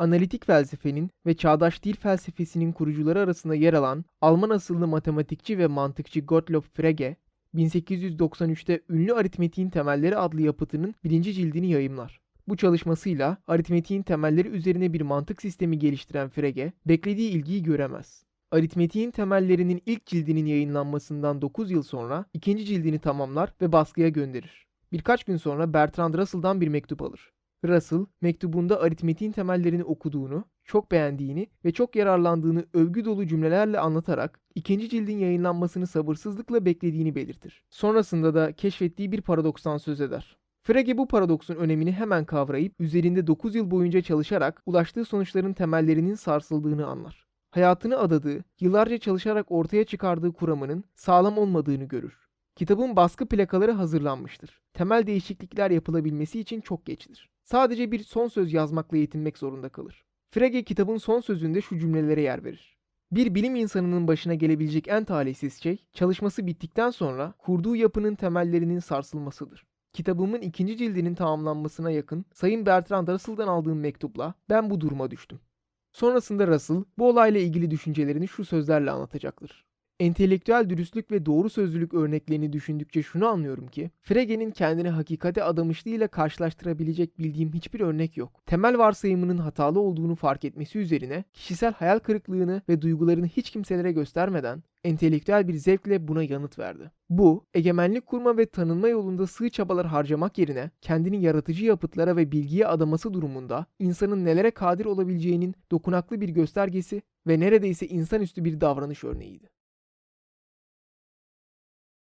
Analitik felsefenin ve çağdaş dil felsefesinin kurucuları arasında yer alan Alman asıllı matematikçi ve mantıkçı Gottlob Frege, 1893'te ünlü Aritmetiğin Temelleri adlı yapıtının birinci cildini yayımlar. Bu çalışmasıyla aritmetiğin temelleri üzerine bir mantık sistemi geliştiren Frege, beklediği ilgiyi göremez. Aritmetiğin temellerinin ilk cildinin yayınlanmasından 9 yıl sonra ikinci cildini tamamlar ve baskıya gönderir. Birkaç gün sonra Bertrand Russell'dan bir mektup alır. Russell, mektubunda aritmetiğin temellerini okuduğunu, çok beğendiğini ve çok yararlandığını övgü dolu cümlelerle anlatarak ikinci cildin yayınlanmasını sabırsızlıkla beklediğini belirtir. Sonrasında da keşfettiği bir paradokstan söz eder. Frege bu paradoksun önemini hemen kavrayıp üzerinde 9 yıl boyunca çalışarak ulaştığı sonuçların temellerinin sarsıldığını anlar. Hayatını adadığı, yıllarca çalışarak ortaya çıkardığı kuramının sağlam olmadığını görür. Kitabın baskı plakaları hazırlanmıştır. Temel değişiklikler yapılabilmesi için çok geçtir. Sadece bir son söz yazmakla yetinmek zorunda kalır. Frege kitabın son sözünde şu cümlelere yer verir. Bir bilim insanının başına gelebilecek en talihsiz şey, çalışması bittikten sonra kurduğu yapının temellerinin sarsılmasıdır. Kitabımın ikinci cildinin tamamlanmasına yakın Sayın Bertrand Russell'dan aldığım mektupla ben bu duruma düştüm. Sonrasında Russell bu olayla ilgili düşüncelerini şu sözlerle anlatacaktır. Entelektüel dürüstlük ve doğru sözlülük örneklerini düşündükçe şunu anlıyorum ki, Frege'nin kendini hakikate adamışlığıyla karşılaştırabilecek bildiğim hiçbir örnek yok. Temel varsayımının hatalı olduğunu fark etmesi üzerine, kişisel hayal kırıklığını ve duygularını hiç kimselere göstermeden, entelektüel bir zevkle buna yanıt verdi. Bu, egemenlik kurma ve tanınma yolunda sığ çabalar harcamak yerine kendini yaratıcı yapıtlara ve bilgiye adaması durumunda insanın nelere kadir olabileceğinin dokunaklı bir göstergesi ve neredeyse insanüstü bir davranış örneğiydi.